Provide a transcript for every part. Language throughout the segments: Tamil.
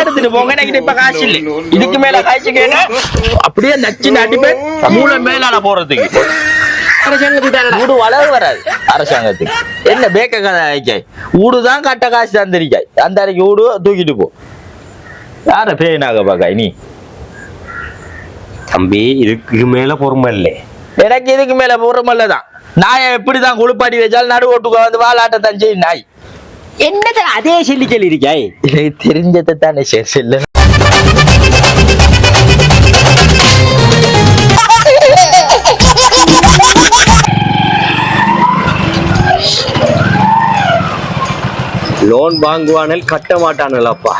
எடுத்துட்டு போங்க எனக்கு இப்ப காசு இல்லை. இதுக்கு மேல காசு கேட்டா அப்படியே நச்சு அடிப்பேன் மூளை மேலால போறதுக்கு. வீடு வளர வராது. அரசாங்கத்துக்கு. என்ன பேக்க கதை ஆயிக்காய் வீடு தான் கட்ட காசு தந்திருக்காய். அந்த அன்னைக்கு வீடு தூக்கிட்டு போ. யார பேனாக பாக்காய் நீ? தம்பி இதுக்கு மேல பொறுமை இல்லை. எனக்கு இதுக்கு மேல பொறுமல்ல தான் நாயை எப்படிதான் குளிப்பாட்டி வச்சாலும் நடு ஓட்டுக்கு வந்து வாலாட்டத்தான் செய்யும் நாய். என்னது அதே சொல்லி சொல்லி இருக்காய் எனக்கு தெரிஞ்சதை தானே சரி செல்ல லோன் வாங்குவானல் கட்ட மாட்டானல்லப்பா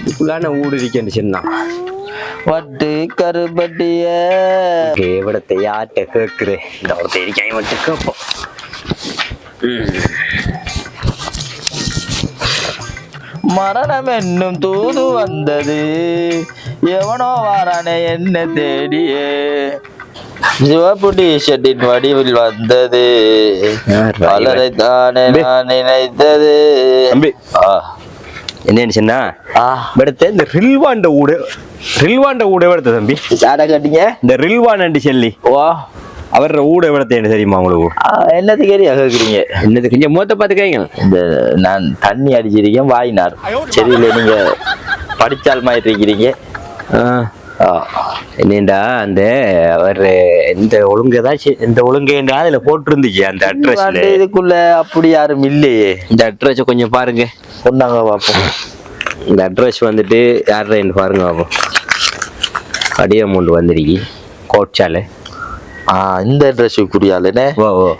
இதுக்குள்ளான ஊடு இருக்கேன் சின்ன. வட்டு கருப்பட்டிய. கேவடத்தை யார்கிட்ட கேட்குறேன்? இந்த ஒருத்த இருக்காய் மட்டும் கேட்போம். மரணம் என்னும் தூது வந்தது. எவனோ வாரானே என்ன தேடியே. சிவப்பு டி-ஷர்ட்டின் வடிவில் வந்தது. பலரை தானே. நான் நினைத்தது. என்னன்னு சொன்னா? ஆ, எடுத்த இந்த ரில்வாண்ட ஊடு ரில்வாண்ட ஊட எடுத்த தம்பி. யாரை கேட்டீங்க? இந்த ரில்வான் அண்டி சொல்லி. வா. அவர ஊட எடுத்த என்ன தெரியுமா உங்களுக்கு? ஆ, என்னத்துக்கு ஏரியா கேக்குறீங்க? என்னது கொஞ்சம் மூத்த பார்த்து கைங்க இந்த நான் தண்ணி அடிச்சிருக்கேன் வாயினார். சரியில்லை நீங்க படிச்சால் மாதிரி இருக்கிறீங்க. ஆ, என்னடா அந்த அவர் இந்த ஒழுங்கு ஏதாச்சும் இந்த ஒழுங்குண்டா அதுல போட்டிருந்துச்சு அந்த அட்ரஸ்ல வாண்டு இதுக்குள்ள அப்படி யாரும் இல்லையே. இந்த அட்ரஸ் கொஞ்சம் பாருங்க. கொண்டாங்க பாப்போம். இந்த அட்ரஸ் வந்துட்டு யாருன்னு பாருங்க பாப்போம். அடி அமௌண்ட் வந்திருக்கு. கோட்சால. இந்த அட்ரஸுக்குரிய ஆளுனே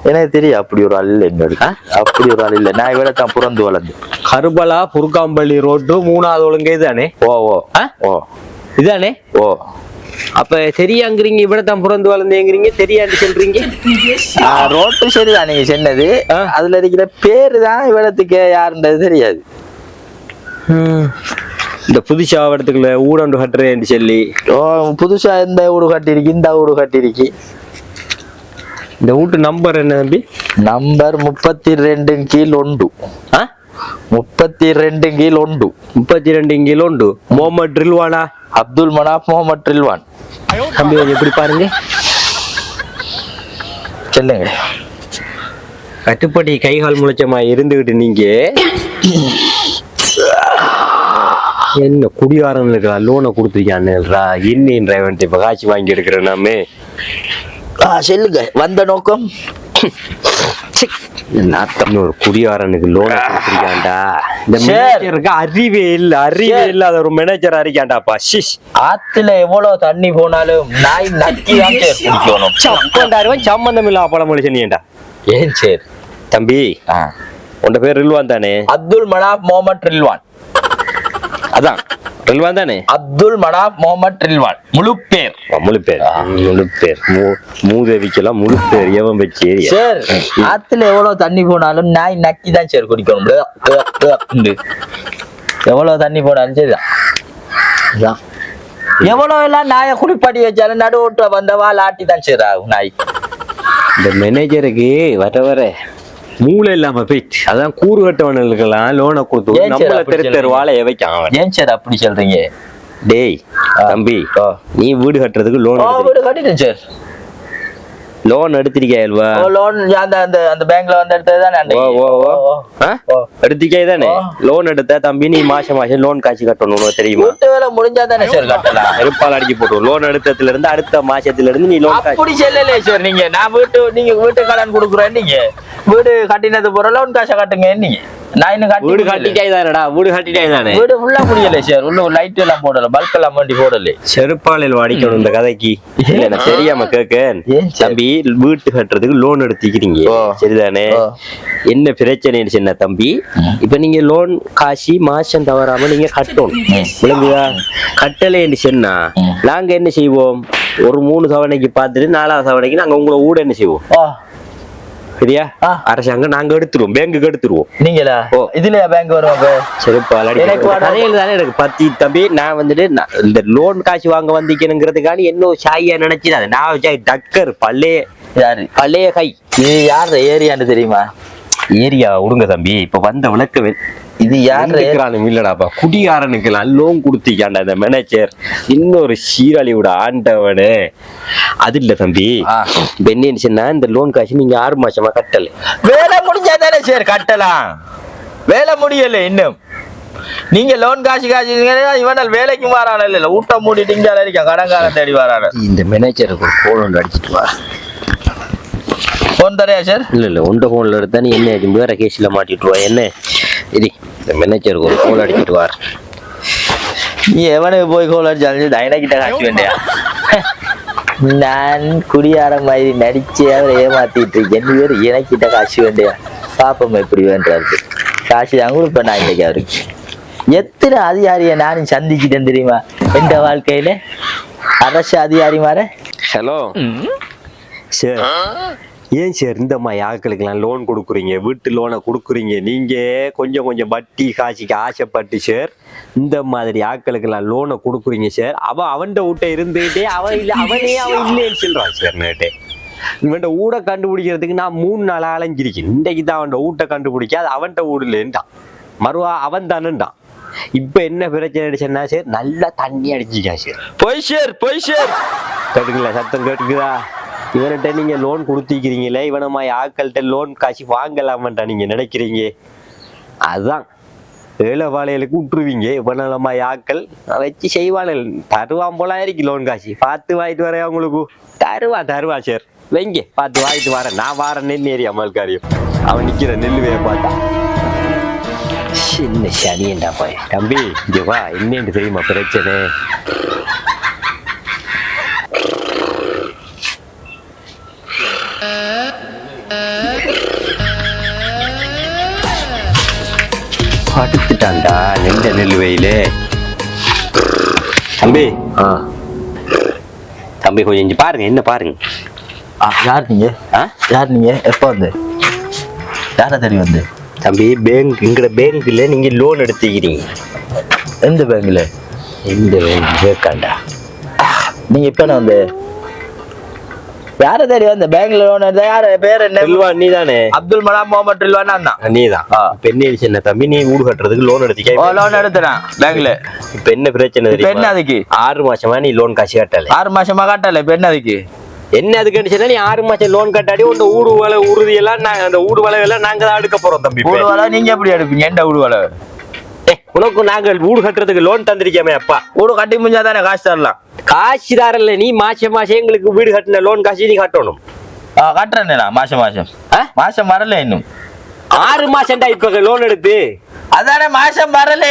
எனக்கு தெரியும் அப்படி ஒரு ஆள் இல்லை என்னோட அப்படி ஒரு ஆள் இல்லை. நான் இவட தான் பிறந்து வளர்ந்து. கருபலா புருக்காம்பள்ளி ரோட்டு மூணாவது ஒழுங்கே தானே ஓ ஓ? ஓ. இதானே? ஓ. அப்ப தெரியாங்கிறீங்க இவ்வளோ தான் பிறந்து வளர்ந்தேங்கிறீங்க தெரியாண்டு சொல்றீங்க ரோட்டு சரிதான் நீங்க சொன்னது. அதுல இருக்கிற பேரு தான் இவடத்துக்கு யாருன்றது தெரியாது. இந்த புதுசா இடத்துக்குள்ள ஊடண்டு கட்டுறேன்னு சொல்லி. ஓ புதுசா இந்த வீடு கட்டிருக்கு இந்த வீடு கட்டிருக்கு. இந்த வீட்டு நம்பர் என்ன தம்பி? நம்பர் முப்பத்தி ரெண்டு கீழ் ஒன்று. முப்பத்தி ரெண்டு கீழ் ஒன்று. முப்பத்தி ரெண்டு கிலோ உண்டு முகமது ரில்வானா? அப்துல் மனாப் முகமது ரில்வான். தம்பி எப்படி பாருங்க. சொல்லுங்க. கட்டுப்படி கைகால் முளைச்சமா இருந்துகிட்டு நீங்க. என்ன குடிகாரனுக்கு லோனை கொடுத்துருக்கான்னுன்றா இன்னின் டிரைவன் இப்ப காட்சி வாங்கி எடுக்கிறேன் நாமே ஆ சொல்லுங்க. வந்த நோக்கம்? நாத்தம் ஒரு லோனை இந்த. மேனேஜருக்கு அறிவே இல்ல அறிவே. இல்லாத ஒரு மேனேஜரா இருக்கான்டாப்பா ஷிஷ் ஆத்துல எவ்வளவு தண்ணி போனாலும் நாய் நக்கி குடிக்கணும் சப்பண்டாயிரம் சம்பந்தம் இல்ல பழ மனுஷனியண்டா ஏன் சார் தம்பி. உன் பேர் ரில்வான் தானே? அப்துல் மனாப் முகமது ரில்வான். அதான். ரில்வான் தானே? அப்துல் மனாப் முகமது ரில்வான். முழு பேர். முழு பேர். முழு பேர். மூ- மூதேவிக்கெல்லாம் முழு பேர். எவன் வச்சு சார்? ஆத்துல எவ்வளவு தண்ணி போனாலும் நாய் நக்கி தான் சார் குடிக்கணும். எவ்வளவு தண்ணி போனாலும் சரிதான். எவ்வளவு எல்லாம் நாயை குளிப்பாட்டி வச்சாலும் நடு ஓட்டுல வந்தவா லாட்டி தான் சார் ஆகும் நாய். இந்த மேனேஜருக்கு வர வர மூளை இல்லாம போயிட்டு அதான் கூறு கட்டவனுக்கெல்லாம் லோனை கொடுத்து நம்மள தெரு தெரு வாழ வைக்கான் ஏன் சார் அப்படி சொல்றீங்க? டேய் தம்பி. நீ வீடு கட்டுறதுக்கு லோன் வீடு கட்டிட்டேன் சார். லோன் எடுத்திருக்கியா அல்வா? ஓ லோன் அந்த அந்த அந்த பேங்க்ல வந்து எடுத்தது தானே ஓ ஓ ஓ. எடுத்திருக்கே தானே. லோன் எடுத்த தம்பி நீ மாசம் மாசம் லோன் காசு கட்டணும் உனக்கு தெரியுமா? வீட்டு வேலை முடிஞ்சா தானே சார் கட்டலாம். நெருப்பால் அடிக்க போட்டு லோன் எடுத்ததுல இருந்து அடுத்த மாசத்துல இருந்து நீ லோன் அப்படி சொல்லலையே சார் நீங்க. நான் வீட்டு நீங்க வீட்டு கடன் கொடுக்குறேன் நீங்க. வீடு கட்டினது போற லோன் காசை கட்டுங்க நீங்க. நான் இன்னும் வீடு. கட்டிட்டாய் தானடா வீடு கட்டிட்டாய் தானே வீடு ஃபுல்லா முடியல சார் உள்ள லைட் எல்லாம் போடல பல்ப் எல்லாம் வண்டி போடல. செருப்பாலையில் அடிக்கணும் இந்த கதைக்கு. தெரியாம சார்? தம்பி வீட்டு கட்டுறதுக்கு லோன் எடுத்துக்கிறீங்க. சரிதானே. என்ன பிரச்சனைன்னு சொன்ன தம்பி? இப்ப நீங்க லோன் காசி மாசம் தவறாம நீங்க கட்டணும். விளங்குதா? கட்டலைன்னு சொன்னா. நாங்க என்ன செய்வோம்? ஒரு மூணு தவணைக்கு பார்த்துட்டு நாலாவது தவணைக்கு நாங்க உங்களை ஊட என்ன செய்வோம்? சரியா. அரசாங்கம் நாங்க எடுத்துருவோம். பேங்குக்கு எடுத்துருவோம். நீங்களா? ஓ. இதுலயா பேங்க் வருவாங்க வேணாம். கதையில் தானே எனக்கு பத்தி தம்பி நான் வந்துட்டு இந்த லோன் காசு வாங்க வந்திக்கணுங்கிறதுக்காண்டி என்ன சாயா நினைச்சிடாது நான் டக்கர் பழைய யாரு? பழைய கை. இது யார் ஏரியான்னு தெரியுமா? ஏரியா விடுங்க தம்பி. இப்ப வந்த விளக்க இது யாரு? யாருக்கிறானும் இல்லடாப்பா. குடிகாரனுக்கு லோன் கொடுத்திக்காண்டா இந்த மேனேஜர் இன்னொரு சீராளியோட ஆண்டவனு. அது இல்ல தம்பி. இப்ப என்ன சொன்னா இந்த லோன் காசு நீங்க ஆறு மாசமா கட்டல. வேலை முடிஞ்சா தானே சார் கட்டலாம். வேலை முடியல இன்னும். நீங்க லோன் காசு காசு இவனால் வேலைக்கு வரான இல்ல ஊட்ட மூடிட்டு இங்க இருக்க கடன்காரன் தேடி வரான. இந்த மேனேஜருக்கு ஒரு கோல் ஒன்று அடிச்சிட்டு வா. போன் தரையா சார் இல்ல இல்ல உண்ட போன்ல எடுத்தா நீ என்ன இது வேற கேஸ்ல மாட்டிட்டு வா என்ன? இது இந்த மேனேஜருக்கு ஒரு கோல் அடிச்சிட்டு வா நீ எவனுக்கு போய் கோல் அடிச்சாலும் டைனக்கிட்ட காசு வேண்டியா? நான் குடியார மாதிரி நடிச்சு அவரை ஏமாத்திட்டு இருக்கேன். வேறு எனக்கிட்ட காசு வேண்டியா? பாப்போம் எப்படி வேண்டாரு காசு தான் கொடுப்பேன் நான் இன்னைக்கு அவருக்கு. எத்தனை அதிகாரியை நானும் சந்திக்கிட்டேன் தெரியுமா? எந்த வாழ்க்கையில? அரசு அதிகாரி மாற ஹலோ சார் ஏன் சார் இந்த மாதிரி ஆட்களுக்கெல்லாம் லோன் கொடுக்குறீங்க? வீட்டு லோனை கொடுக்குறீங்க. நீங்க கொஞ்சம் கொஞ்சம் வட்டி காசிக்கு ஆசைப்பட்டு சார் இந்த மாதிரி ஆட்களுக்கெல்லாம் லோனை கொடுக்குறீங்க சார். அவன் அவன்கிட்ட வீட்டை இருந்துகிட்டே அவன் இல்லை அவனே அவன் இல்லைன்னு சொல்றான் சார் நேட்டே இவன்ட்ட ஊட கண்டுபிடிக்கிறதுக்கு நான் மூணு நாள் அலைஞ்சிருக்கேன் இன்றைக்கு தான் அவன்கிட்ட ஊட்ட கண்டுபிடிக்க அது அவன்கிட்ட ஊடலேன்ட்டான். மறுவா அவன் தானுண்டான் இப்போ என்ன பிரச்சனை அடிச்சேன்னா சார் நல்லா தண்ணி அடிச்சிக்கான் சார். பொய் சார் பொய் சார். கேட்டுங்களா சத்தம் கேட்டுக்குதா? இவன்கிட்ட நீங்க லோன் கொடுத்திருக்கிறீங்களே இவனை மாதிரி லோன் காசு வாங்கலாமன்ட்டா நீங்க நினைக்கிறீங்க? அதான். ஏழை வாழைகளுக்கு விட்டுருவீங்க. இவனால மாதிரி ஆட்கள் வச்சு செய்வாள் தருவான் போல இருக்கு லோன் காசு. பார்த்து வாங்கிட்டு வரேன் உங்களுக்கு தருவா தருவா சார் வைங்க. பார்த்து வாங்கிட்டு வரேன். நான் வாரேன் நெல் ஏறி அம்மல் காரியம். அவன் நிக்கிற நெல்லுவே பார்த்தான் சின்ன சனியன்டா போய். தம்பி இங்கே வா. என்னென்று தெரியுமா? பிரச்சனை? படுத்துட்டான்டா நெல்ல நெல் வெயிலு தம்பி. ஆ. தம்பி கொஞ்சம் இங்க பாருங்க என்ன பாருங்க. ஆ, யார் நீங்க? ஆ? யார் நீங்க? எப்போ வந்து? யாரை தேடி வந்து? தம்பி பேங்க் எங்கட பேங்க்ல நீங்க லோன் எடுத்துக்கிறீங்க. எந்த பேங்க்ல எந்த பேங்க் பேக்காண்டா நீங்க இப்ப வந்து யாரை தேடி வந்த? பேங்க்ல லோன் எடுத்தா யாரு? பேர் என்ன? செல்வா நீ தானே அப்துல் மலாம் முகமது ரில்வான் தான். நீ தான். இப்ப என்ன தம்பி? நீ வீடு கட்டுறதுக்கு லோன் எடுத்துக்க லோன் எடுத்துறேன் பேங்க்ல இப்ப என்ன பிரச்சனை இப்ப என்ன தெரியுமா அதுக்கு? ஆறு மாசமா நீ லோன் காசு கட்டல. ஆறு மாசமா காட்டல இப்ப என்ன அதுக்கு? என்ன அதுக்கு அடிச்சுன்னா நீ ஆறு மாசம் லோன் கட்டாடி உன் ஊடு வலை உறுதி எல்லாம் நாங்க அந்த ஊடு வலை எல்லாம் நாங்க தான் எடுக்க போறோம் தம்பி. வீடு வள நீங்க எப்படி எடுப்பீங்க? வீடு வள ஏய், உனக்கு நாங்கள் வீடு கட்டுறதுக்கு லோன் தந்திருக்கேமே அப்பா. வீடு கட்டி முடிஞ்சா தானே காசு தரலாம்? காசு தாரல நீ மாசம் மாசம் எங்களுக்கு வீடு கட்டின லோன் காசு நீ கட்டணும். நான் மாசம் மாசம்? மாசம் வரல இன்னும். ஆறு மாசம்டா இப்ப லோன் எடுத்து. அதானே மாசம் வரல.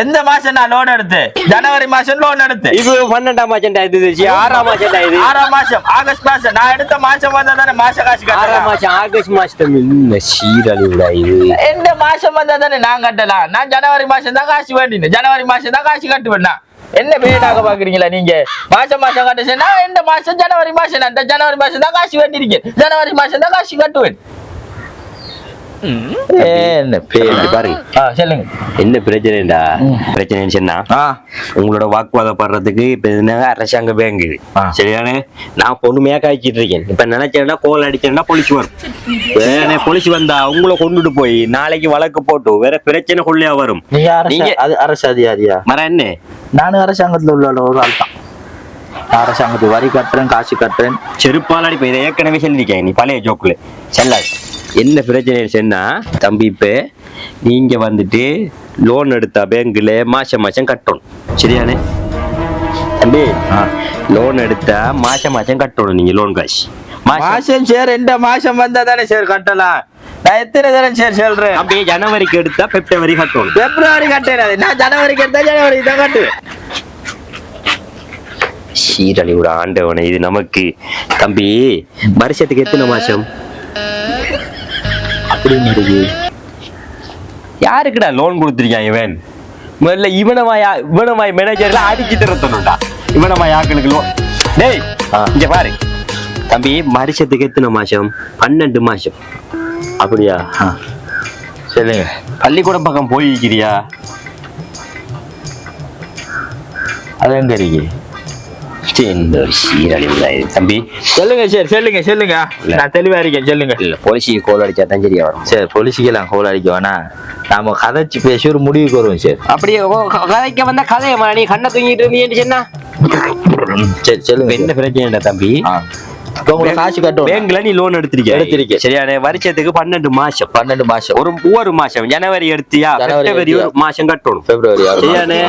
எந்த மாசம் நான் லோன் எடுத்தேன் ஜனவரி மாசம் லோன் எடுத்தேன் இது பன்னெண்டாம் மாசம்டா இது. ஆறாம் மாசம்டா இது. ஆறாம் மாசம் ஆகஸ்ட் மாசம். நான் எடுத்த மாசம் வந்தா தானே மாச காசு ஆறாம் மாசம் ஆகஸ்ட் மாசம். என்ன சீரழி விடா இது. எந்த மாசம் வந்தா தானே நான் கட்டலாம். நான் ஜனவரி மாசம் தான் காசு வேண்டினேன். ஜனவரி மாசம் தான் காசு கட்டுவேன் நான். என்ன பேடாக பாக்குறீங்களா நீங்க? மாசம் மாசம் கட்டுச்சுன்னா இந்த மாசம்? ஜனவரி மாசம் நான். இந்த ஜனவரி மாசம் தான் காசு வேண்டியிருக்கேன் ஜனவரி மாசம் தான் காசு கட்டுவேன். என்ன பேர் இங்க பாருங்க சொல்லுங்க என்ன பிரச்சனைடா சொன்னா உங்களோட வாக்குவாதம் படுறதுக்கு இப்ப என்ன அரசாங்க பேங்க். சரியானே நான் பொறுமையா காய்ச்சிட்டு இருக்கேன். இப்ப நினைச்சேன்னா கோல் அடிச்சேன்னா போலீஸ் வரும். போலீஸ் வந்தா உங்களை கொண்டுட்டு போய் நாளைக்கு வழக்கு போட்டு வேற பிரச்சனை கொள்ளையா வரும். நீங்க அரசு அதிகாரியா? மர என்ன? நானும் அரசாங்கத்துல உள்ள ஒரு ஆள் தான். அரசாங்கத்துக்கு வரி கட்டுறேன் காசு கட்டுறேன். செருப்பால் அடிப்ப இதை ஏற்கனவே சொல்லியிருக்கேன். நீ பழைய ஜோக்குல செல்லாது. என்ன பிரச்சனை சொன்னா தம்பி இப்ப நீங்க வந்துட்டு லோன் எடுத்தா பேங்க்ல மாசம் மாசம் கட்டணும். சரியானே தம்பி லோன் எடுத்தா மாசம் மாசம் கட்டணும் நீங்க லோன் காசு மாசம். சேர் ரெண்டு மாசம் வந்தா தானே சேர் கட்டலாம். நான் எத்தனை தடவை சேர் சொல்றேன்? தம்பி ஜனவரிக்கு எடுத்தா பிப்ரவரி கட்டணும். பிப்ரவரி கட்டேன் நான் ஜனவரிக்கு எடுத்தா ஜனவரி தான் கட்டுவேன் சீரழிவோட ஆண்டவனை இது நமக்கு. தம்பி வருஷத்துக்கு எத்தனை மாசம்? அப்படின்னு இருக்கு யாருக்குடா லோன் கொடுத்துருக்கான் இவன்? முதல்ல இவனமாயா இவனமாய் மேனேஜர்ல அடிச்சு தரத்தணும்டா இவனமாய் ஆக்களுக்கு லோன் டேய். இங்க பாரு. தம்பி வருஷத்துக்கு எத்தனை மாசம்? பன்னெண்டு மாசம். அப்படியா. சொல்லுங்க பள்ளிக்கூடம் பக்கம் போயிருக்கிறியா? அது எங்க இருக்கு? தம்பி சொல்லுங்க சரி சொல்லுங்க சொல்லுங்க. நான் தெளிவா இருக்கேன். சொல்லுங்க. இல்ல போலீஸுக்கு கோல் அடிச்சா தான் சரியா வரும். சரி போலீஸுக்கெல்லாம் கோல் அடிக்க வேணாம் நாம கதைச்சு பேசி ஒரு முடிவுக்கு வருவோம் சரி அப்படியே கதைக்க வந்தா கதையம்மா. நீ கண்ணை தூங்கிட்டு இருந்தீங்கன்னு சொன்னா? சரி சொல்லுங்க என்ன பிரச்சனை தம்பி? உங்களுக்கு காசு கட்டணும் பேங்க்ல நீ லோன் எடுத்திருக்க எடுத்திருக்கேன். சரியான வருஷத்துக்கு பன்னெண்டு மாசம். பன்னெண்டு மாசம். ஒரு ஒரு மாசம். ஜனவரி எடுத்தியா? பிப்ரவரி ஒரு? மாசம் கட்டணும். பிப்ரவரி சரியானே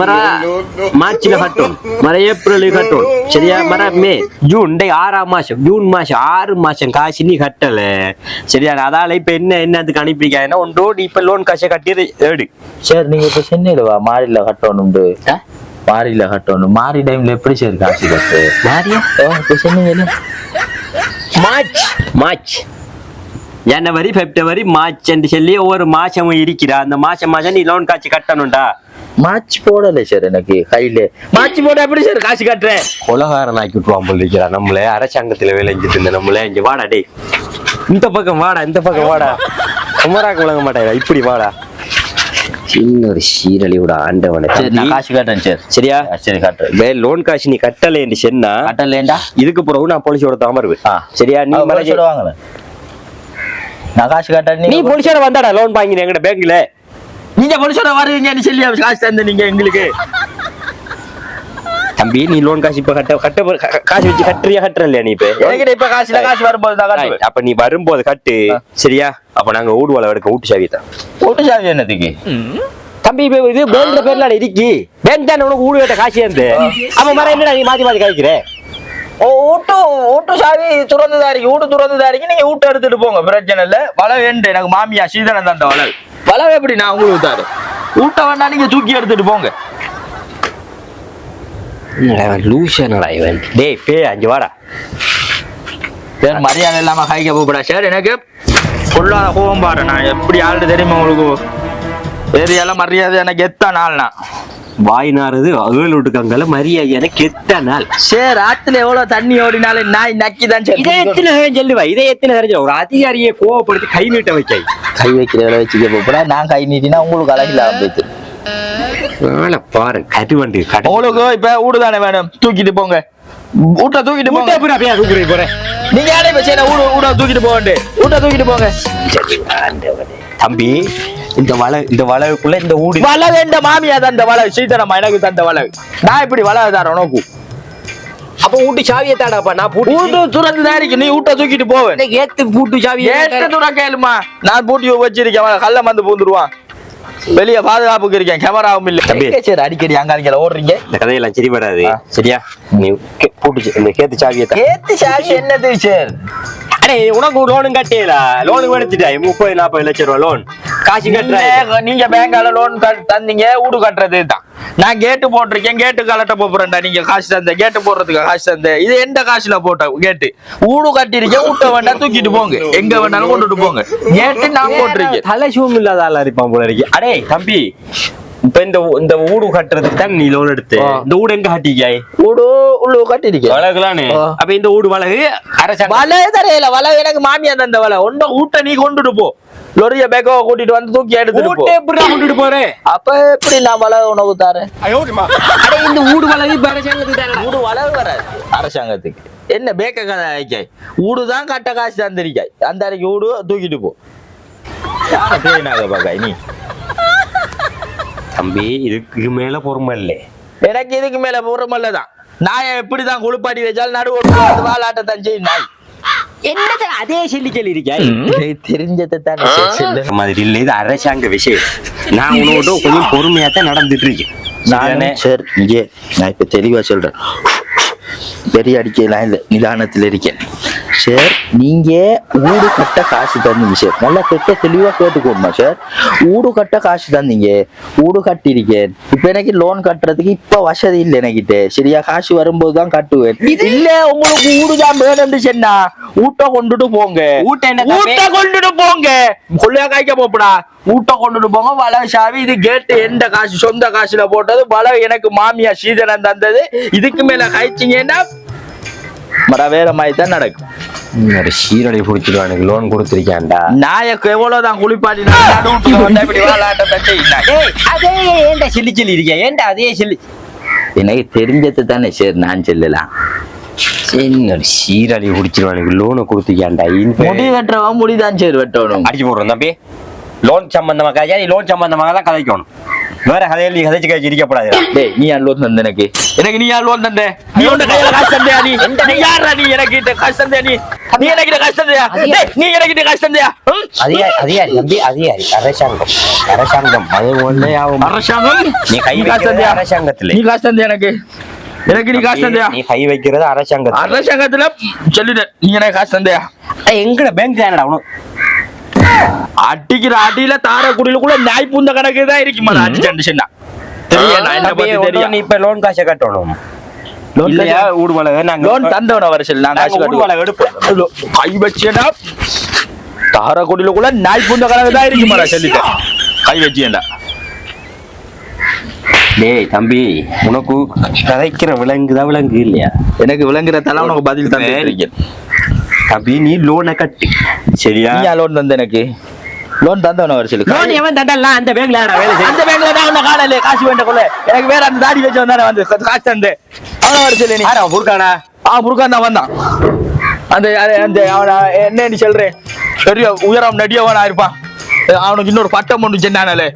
மர மார்ச்ல கட்டணும். மர ஏப்ரல் கட்டணும். சரியா? மர மே ஜூன் டே ஆறாம் மாசம். ஜூன் மாசம் ஆறு மாசம் காசு நீ கட்டல. சரியான அதால இப்ப என்ன என்னதுக்கு அனுப்பிருக்காங்கன்னா ஒன்றோ நீ இப்ப லோன் காசை கட்டி ஏடு சரி நீங்க இப்ப சென்னையில வா மாறில கட்டணும் மாறில கட்டணும். மாறி டைம்ல எப்படி சரி காசு கட்டு மாறியா ஓ, இப்ப சொன்னீங்கல்ல மார்ச் மார்ச் ஜனவரி பிப்ரவரி மார்ச் என்று சொல்லி ஒவ்வொரு மாசமும் இருக்கிறா. அந்த மாசம் மாசம் நீ லோன் காசு கட்டணும்டா. மார்ச் போடல சார் எனக்கு கையில. மார்ச் போட எப்படி சார் காசு கட்டுறேன் கொலகாரன் ஆக்கி விட்டுருவான் போல இருக்கிறா. நம்மள அரசாங்கத்துல வேலை செஞ்சுட்டு இருந்த நம்மள இங்க வாடா டேய். இந்த பக்கம் வாடா இந்த பக்கம் வாடா. குமராக்கு விளங்க மாட்டேன் இப்படி வாடா. சின்ன ஒரு சீரழியோட ஆண்டவனை. சரி நான் காசு கட்டுறேன் சார். சரியா? சரி கட்டுறேன். வே லோன் காசு நீ கட்டல என்று சொன்னா கட்டலேண்டா இதுக்கு பிறகு நான் போலீஸோட ஆ. சரியா? நீ மனசு- சொல்லுவாங்களே நான் காசு கட்டேன் நீ போலீஸோட வந்தாடா லோன் வாங்கின எங்கட பேங்க்ல நீங்க போலீஸோட வருவீங்கன்னு சொல்லி காசு தந்து நீங்க எங்களுக்கு. தம்பி நீ லோன் காசு இப்ப கட்ட கட்ட காசு வச்சு கட்டுறியா கட்டுற இல்லையா நீ இப்ப? என்கிட்ட இப்ப காசு இல்ல காசு வரும்போது அப்ப நீ வரும்போது கட்டு சரியா? அப்ப நாங்க ஊடு வள எடுக்க ஊட்டு சாவியத்தான் ஓட்டு சாவி என்னத்துக்கு தம்பி இப்ப இது பேங்க்ல பேர்ல இருக்கு. பேங்க் தானே உனக்கு ஊடு கட்ட காசு இருந்து அவன் மரம் என்னடா நீ மாத்தி மாத்தி காய்க்கிற ஓ ஓட்டு ஓட்டு சாவி துறந்துதான் இருக்கு வீட்டு துறந்துதான் இருக்கு. நீங்க வீட்டை எடுத்துட்டு போங்க பிரச்சனை இல்ல. வளவு வேண்டு எனக்கு மாமியா சீதனம் தந்த வளவு வளவு எப்படி நான் உங்களுக்கு தாரு வீட்டை வேணா நீங்க தூக்கி எடுத்துட்டு போங்க. லூசனடா இவன் டேய் பே அஞ்சு வாடா. சரி மரியாதை இல்லாம கைக்க போகக்கூடாது சார் எனக்கு பொல்லாத கோபம் பாரு. நான் எப்படி ஆள்னு தெரியுமா உங்களுக்கு ஏரியால மரியாதை எனக்கு எத்த நாள்னா. வாய் நாறுது அகல் விட்டுக்காங்கல மரியாதை எனக்கு எத்த நாள். சரி ஆத்துல எவ்வளவு தண்ணி ஓடினாலும் நாய் நக்கி தான் இதயத்துல சொல்லுவா? இதயத்துல தெரிஞ்ச ஒரு அதிகாரியை கோவப்படுத்தி கை நீட்ட வைக்காய் கை வைக்கிறத வச்சுக்க போகக்கூடா நான் கை நீட்டினா உங்களுக்கு போயிட்டு ஆளை பாரு கருவண்டு உங்களுக்கு இப்ப வீடு தானே வேணும்? தூக்கிட்டு போங்க. வீட்டை தூக்கிட்டு போங்க. அப்படியே தூக்குறீ போறேன். நீங்க யாரே இப்ப சரி தூக்கிட்டு போக வீட்டை தூக்கிட்டு போங்க. தம்பி இந்த வள இந்த வளவுக்குள்ள இந்த ஊடு வள வேண்ட மாமியா தந்த வளவு சீதனமா எனக்கு தந்த வளவு நான் இப்படி வளவு தரேன் உனக்கு. அப்ப ஊட்டு சாவியை தாடாப்பா நான் பூட்டு துறந்து தான் இருக்கு நீ வீட்டை தூக்கிட்டு போவேன். ஏத்து பூட்டு சாவி தூரம் கேளுமா நான் பூட்டி வச்சிருக்கேன் கல்ல வந்து பூந்துருவான். வெளிய பாதுகாப்புக்கு இருக்கேன். கேமராவும் இல்ல. சரி அடிக்கடி அங்க அங்க ஓடுறீங்க? இந்த கதையெல்லாம் சரி ஆ. சரியா? நீ பூட்டு இந்த கேத்து சாவியை தா ஏத்து சாவி என்னது சார்? அடே உனக்கு லோனும் கட்டியல லோனுக்கு எடுத்துட்டாய் முப்பது நாற்பது லட்சம் ரூபாய் லோன் காசு கட்டுறாய் நீங்க- பேங்கால லோன் தந்தீங்க வீடு கட்டுறது தான் நான் கேட்டு போட்டிருக்கேன் கேட்டு கலட்ட போறேன்டா நீங்க காசு தந்த கேட்டு போடுறதுக்கு காசு தந்த. இது எந்த காசுல போட்ட கேட்டு வீடு கட்டிருக்கேன் வீட்டை வேண்டாம் தூக்கிட்டு போங்க. எங்க வேணாலும் கொண்டுட்டு போங்க. கேட்டு நான் போட்டிருக்கேன். தலை சூம் இல்லாத ஆளா இருப்பான் போல இருக்கு. அடே தம்பி இப்ப இந்த இந்த ஊடு கட்டுறதுக்கு தான் நீ லோன் எடுத்து. இந்த ஊடு எங்க கட்டிக்காய் வீடு உள்ள கட்டிருக்கேன் வளகுலானே. அப்ப இந்த ஊடு வளகு அரசாங்கம். வலை தரையில வலை எனக்கு மாமியா தந்த வலை. ஒன்ன வீட்டை நீ கொண்டுட்டு போ. லொரிய பேக்கோ கூட்டிட்டு வந்து தூக்கி எடுத்துட்டு போ. ஊட்டை எப்படி கொண்டுட்டு போறேன் அப்ப எப்படி நான் வலை உனக்கு தரேன்? அடே இந்த ஊடு வளகு இப்ப அரசாங்கத்துக்கு தானடா. வீடு வளவு வராது. அரசாங்கத்துக்கு. என்ன பேக்க கதை ஆயிக்காய் வீடு தான் கட்ட காசு தந்திருக்காய். அந்த அன்னைக்கு வீடு தூக்கிட்டு போ. யார பேனாக பாக்காய் நீ? தம்பி இதுக்கு மேல பொறுமை இல்லை. எனக்கு இதுக்கு மேல பொறுமல்ல தான் நாயை எப்படிதான் குளிப்பாட்டி வச்சாலும் நடுவோடு வாலாட்ட தான் செய்யும். நாய் என்னது அதே சொல்லி சொல்லி இருக்காய் தெரிஞ்சதை தான் மாதிரி இல்லை இது அரசாங்க விஷயம். நான் உன்னோட கொஞ்சம் பொறுமையா தான் நடந்துட்டு இருக்கேன்? நானே சரி இங்கே நான் இப்ப தெளிவா சொல்றேன். பெரிய அடிக்கலாம் இல்லை நிதானத்தில் இருக்கேன். சார் நீங்க ஊடு கட்ட காசு தந்தீங்க சார் நல்லா கெட்ட தெளிவா கேட்டுக்கோமா சார் ஊடு கட்ட காசு தந்தீங்க. ஊடு கட்டியிருக்கேன். இப்ப எனக்கு லோன் கட்டுறதுக்கு இப்ப வசதி இல்லை என்கிட்ட சரியா? காசு வரும்போது தான் கட்டுவேன் இல்ல உங்களுக்கு ஊடு தான் வேணும்னு சொன்னா ஊட்ட கொண்டுட்டு போங்க. ஊட்ட கொண்டுட்டு போங்க. கொள்ளையா காய்க்க போப்படா. ஊட்ட கொண்டுட்டு போங்க. வள சாவி இது கேட்டு எந்த காசு சொந்த காசுல போட்டது வள எனக்கு மாமியா சீதனம் தந்தது. இதுக்கு மேல காய்ச்சிங்கன்னா மர வேற மாதிரி தான் நடக்கும். ஒரு சீரடி பிடிச்சிருவா எனக்கு லோன் கொடுத்துருக்கேன்டா நாயக்கு எவ்வளவுதான் குளிப்பாட்டி அதே ஏன்டா சில்லி சில்லி இருக்கேன் ஏன்டா அதே சில்லி? எனக்கு தெரிஞ்சது தானே சரி நான் சொல்லலாம். ஒரு சீரடி பிடிச்சிருவா எனக்கு லோனை கொடுத்துருக்கேன்டா முடி வெட்டுறவன் முடிதான் சரி வெட்டணும். அடிச்சு போடுறோம் தம்பி. லோன் சம்பந்தமாக லோன் சம்பந்தமாக தான் கதைக்கணும். வேற கதையில் நீ கதைச்சு கழிச்சு இருக்கப்படாது டேய் நீ யார் லோன் தந்த எனக்கு? எனக்கு நீ யார் லோன் தந்த நீ உன்ட கையில காசு தந்தியா நீ? நீ யாரா நீ எனக்கு இந்த காசு தந்தியா நீ? நீ எனக்கு இந்த காசு தந்தியா? டேய் நீ எனக்கு இந்த காசு தந்தியா? அதிகாரி அதிகாரி தம்பி அதிகாரி அரசாங்கம் அரசாங்கம் அது ஒண்ணே ஆகும் அரசாங்கம்? நீ கை காசு தந்தியா? அரசாங்கத்துல. நீ காசு தந்தியா எனக்கு? எனக்கு நீ காசு தந்தியா? நீ கை வைக்கிறது அரசாங்கத்துல. அரசாங்கத்துல? சொல்லிட்டேன் நீ எனக்கு காசு தந்தியா? எங்கட பேங்க் தானடா உனக்கு? அடிக்கிற அடியில தார குடிலுக்குள்ள நாய் புந்த கணக்கு தான் இருக்குமா அடி கண்டிஷன் தெரியும் நான் என்ன பத்தி நீ தெரியும்? இப்ப லோன் காசை கட்டணும். லோன் இல்லையா? ஊடுவலக நாங்க லோன் தந்தவன வருஷம் நான் காசு நாங்க கட்டுவோம். ஊடுவலக எடுப்போம். கை வச்சேடா தார குடிலுக்குள்ள நாய் புந்த கணக்கு தான் இருக்குமாடா சொல்லிட்டேன் கை வச்சேன்டா டேய் தம்பி உனக்கு கதைக்கிற விலங்குதான் விலங்கு இல்லையா? எனக்கு விளங்குற தலை உனக்கு பதில் தந்து இருக்கேன் தம்பி நீ லோனை கட்டு. சரியா? நீ லோன் தந்த எனக்கு? லோன் தந்தவன வருஷம் லோன் எவன் தண்டலாம் அந்த பேங்க்ல வேலை அந்த பேங்க்ல தான் உன்னை காணல காசு வேண்ட கொள்ள. எனக்கு வேற அந்த தாடி வச்சு வந்தானே வந்து காசு தந்து. அவன வருஷம் நீ. யாரா புர்கானா ஆ முருகான் தான் வந்தான். அந்த அந்த அவன என்ன நீ சொல்றேன் பெரிய உயரம் நடிகவனா இருப்பான். அவனுக்கு இன்னொரு பட்டம் ஒன்று சொன்னானே.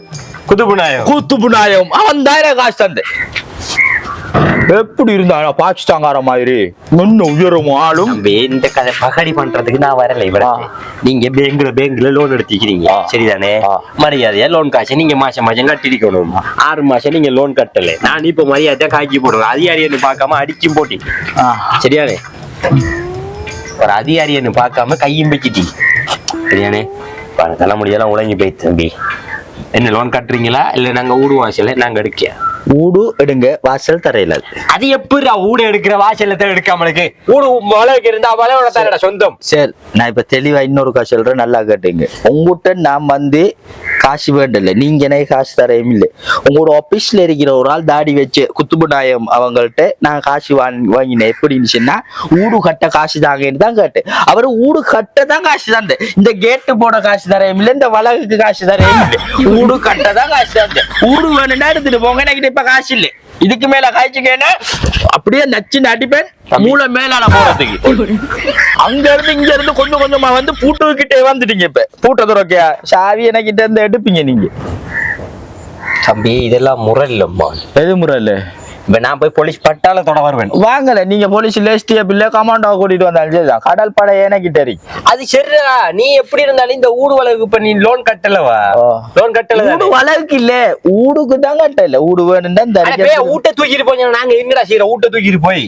குதுபுனாயம் கூத்துப்பு நாயம். அவன் தான் காசு தந்து. எப்படி இருந்தான் பாகிஸ்தான்கார மாதிரி? இன்னும் உயரமும் ஆளும். இந்த கதை பகடி பண்றதுக்கு நான் வரல இவர. நீங்க பேங்க்ல பேங்க்ல லோன் எடுத்துக்கிறீங்க. சரிதானே. மரியாதையா லோன் காசை நீங்க மாசம் மாசம் கட்டிருக்கணும் ஆறு மாசம் நீங்க லோன் கட்டல. நான் இப்ப மரியாதையா காய்ச்சி போடுவேன் அதிகாரியன்னு பார்க்காம அடிச்சும் போட்டீங்க சரியானே ஒரு அதிகாரியன்னு பார்க்காம கையும் வச்சிட்டீங்க சரியானே தலைமுடியெல்லாம் உழங்கி போயிடுச்சு தம்பி. என்ன லோன் கட்டுறீங்களா? இல்ல நாங்க ஊடு வாசல நாங்க எடுக்க ஊடு எடுங்க வாசல் தரையில. அது எப்படி ஊடு எடுக்கிற வாசலத்தை எடுக்காமலுக்கு ஊடு மலைக்கு இருந்தா மலையோட தானடா சொந்தம். சரி நான் இப்ப தெளிவா இன்னொரு காசு சொல்றேன் நல்லா கேட்டுங்க. உங்ககிட்ட நான் வந்து காசு வேண்டல. நீங்க எனக்கு காசு தரையும் இல்லை. உங்களோட ஆபீஸ்ல இருக்கிற ஒரு ஆள் தாடி வச்சு குத்துபு நாயம் அவங்கள்ட்ட நான் காசு வாங்கி வாங்கினேன். எப்படின்னு சொன்னா ஊடு கட்ட காசு தாங்கன்னு தான் கேட்டேன். அவரு ஊடு கட்ட தான் காசு தந்தேன். இந்த கேட்டு போட காசு தரையும் இல்லை இந்த வளகுக்கு காசு தரையும் இல்லை. ஊடு கட்ட தான் காசு தந்தேன். ஊடு வேணும்னா எடுத்துட்டு போங்க எனக்கு இப்ப காசு இல்லை. இதுக்கு மேல காய்ச்சிக்கேன்னா அப்படியே நச்சுன்னு அடிப்பேன் மூளை மேலால போறதுக்கு அங்க இருந்து இங்க இருந்து கொஞ்சம் கொஞ்சமா வந்து பூட்டு கிட்டே வந்துட்டீங்க இப்ப. பூட்ட துறக்கையா சாவி எனக்கிட்ட இருந்து எடுப்பீங்க நீங்க. தம்பி இதெல்லாம் முறை இல்லம்மா. எது முறை இல்ல? இப்ப நான் போய் போலீஸ் பட்டாளத்தோட வருவேன். வாங்கல நீங்க போலீஸ் லேஸ்டிய பிள்ளை கமாண்டோவை கூட்டிட்டு வந்தாலும் சரிதான் கடல் படை எனக்கிட்ட இருக்கு. அது சரிடா நீ எப்படி இருந்தாலும் இந்த ஊடு வளவுக்கு இப்ப நீ லோன் கட்டலவா. லோன் கட்டல ஊடு வளவுக்கு இல்ல ஊடுக்கு தான் கட்ட இல்ல ஊடு இந்த அடிக்க- ஊட்ட தூக்கிட்டு போய் நாங்க எங்கடா செய்யற ஊட்ட தூக்கிட்டு போய்.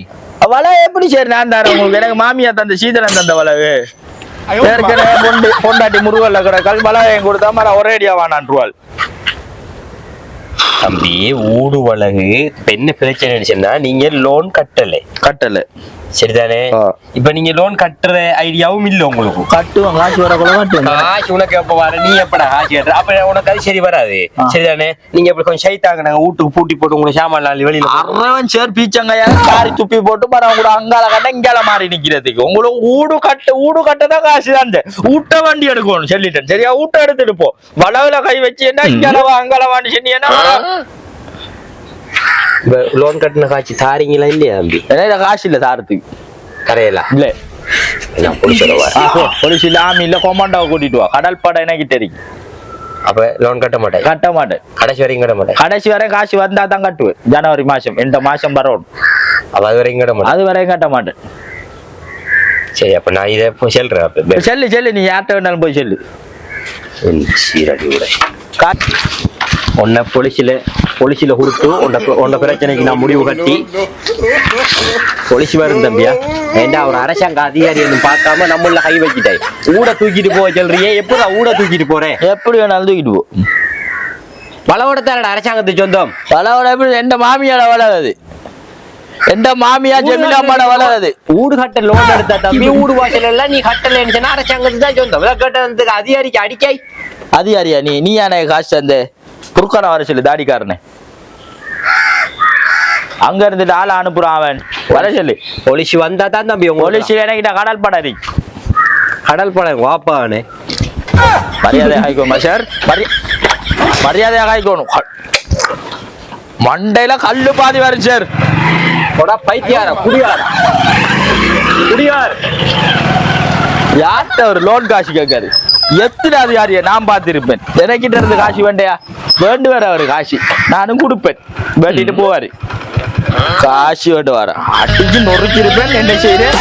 வலை எப்படி சரி நான் தரேன் உங்களுக்கு. எனக்கு மாமியா தந்த சீதரன் தந்த வளவு ஏற்கனவே பொண்டு பொண்டாட்டி முருகல்ல கிடக்கால் வளவையும் கொடுத்தா மர ஒரேடியா வானான்றுவாள். தம்பி ஊடு வளகு பெண்ணு பிரச்சனை சொன்னா நீங்க லோன் கட்டல. கட்டல. சரிதானே. இப்ப நீங்க லோன் கட்டுற ஐடியாவும் இல்ல உங்களுக்கு. கட்டுவான் காசு வர கூட கட்டுவாங்க காசு உனக்கு எப்ப வர நீ எப்படா காசு கட்டுற? அப்ப உனக்கு அது சரி வராது. சரிதானே? நீங்க இப்ப கொஞ்சம் சைத்தாங்க நாங்க வீட்டுக்கு பூட்டி போட்டு உங்களை சாமான் நாலு வெளியில அறவன் சேர் பீச்சங்கையா காரி துப்பி போட்டு மரம் கூட அங்கால கட்ட இங்கால மாறி நிக்கிறதுக்கு. உங்களுக்கு ஊடு கட்ட ஊடு கட்ட தான் காசு தான் ஊட்ட வண்டி எடுக்கணும் சொல்லிட்டேன். சரியா? ஊட்ட எடுத்துட்டு போ. வளவுல கை வச்சு என்ன இங்காலவா அங்காலவான்னு சொன்னீங்கன்னா இப்ப லோன் கட்டின காட்சி தாரீங்களா இல்லையா தம்பி எனக்கு காசு இல்ல தாரத்துக்கு கரையலா இல்ல நான் புடிச்சிடவா போலீஸ் இல்ல ஆமி இல்ல கொமாண்டாவை கூட்டிட்டு வா கடல் படை எனக்கு தெரியும் அப்ப லோன் கட்ட மாட்டேன் கட்ட மாட்டேன் கடைசி வரைக்கும் கட்ட மாட்டேன் கடைசி வரை காசு வந்தா தான் கட்டுவேன் ஜனவரி மாசம் இந்த மாசம் வரணும் அப்ப அது வரைக்கும் கட்ட மாட்டேன் அது வரையும் கட்ட மாட்டேன் சரி அப்ப நான் இதை இப்போ சொல்றேன் அப்ப செல்லு செல்லு நீ யார்கிட்ட வேணாலும் போய் சொல்லு சீரடி உன்னை பொலிசில பொலிசில கொடுத்து உன்னை உன்னை பிரச்சனைக்கு நான் முடிவு கட்டி. பொலிசி வரும் தம்பியா. ஏண்டா ஒரு அரசாங்க அதிகாரி பார்க்காம நம்மள கை வைக்கிட்டாய் ஊட தூக்கிட்டு போக சொல்றியே. எப்படி ஊட தூக்கிட்டு போறேன் எப்படி வேணாலும் தூக்கிட்டு போ. வளவோட தானடா அரசாங்கத்து சொந்தம்? வளவட எப்படி எந்த மாமியாட வளருது? எந்த மாமியா ஜெமிலா மாட வளருது? ஊடு கட்ட லோன் எடுத்தா தம்பி ஊடு வாசல் எல்லாம் நீ கட்டலன்னு சொன்னா அரசாங்கத்து தான் சொந்தம். இதை கட்டறதுக்கு அதிகாரிக்கு அடிக்காய் அதிகாரியா நீ? நீ யானை காசு தந்த? குறுக்கான வர சொல்லு தாடிக்காரனே. அங்க இருந்துட்டு ஆளை அனுப்புறான் அவன். வர சொல்லு. பொலிசி வந்தா தான் தம்பி போலீஸ் எனக்கிட்ட கடல் படாரி கடல் படம் வாப்பானே மரியாதை ஆயிக்கோமா சார். மரி மரியாதையாக ஆயிக்கோணும் மண்டையில கல்லு பாதி வரும் சார். போடா பைத்தியார குடியார. குடியார். யார்கிட்ட ஒரு லோன் காசு கேட்காரு? எத்தனை அதிகாரியை நான் பார்த்திருப்பேன்? எனக்கிட்ட இருந்து காசு வேண்டையா? வேண்டு வர அவரு காசு. நானும் கொடுப்பேன். வேண்டிட்டு போவாரு. காசு வேண்டு வர அடிச்சு நொறுக்கிருப்பேன் என்ன செய்யறேன்?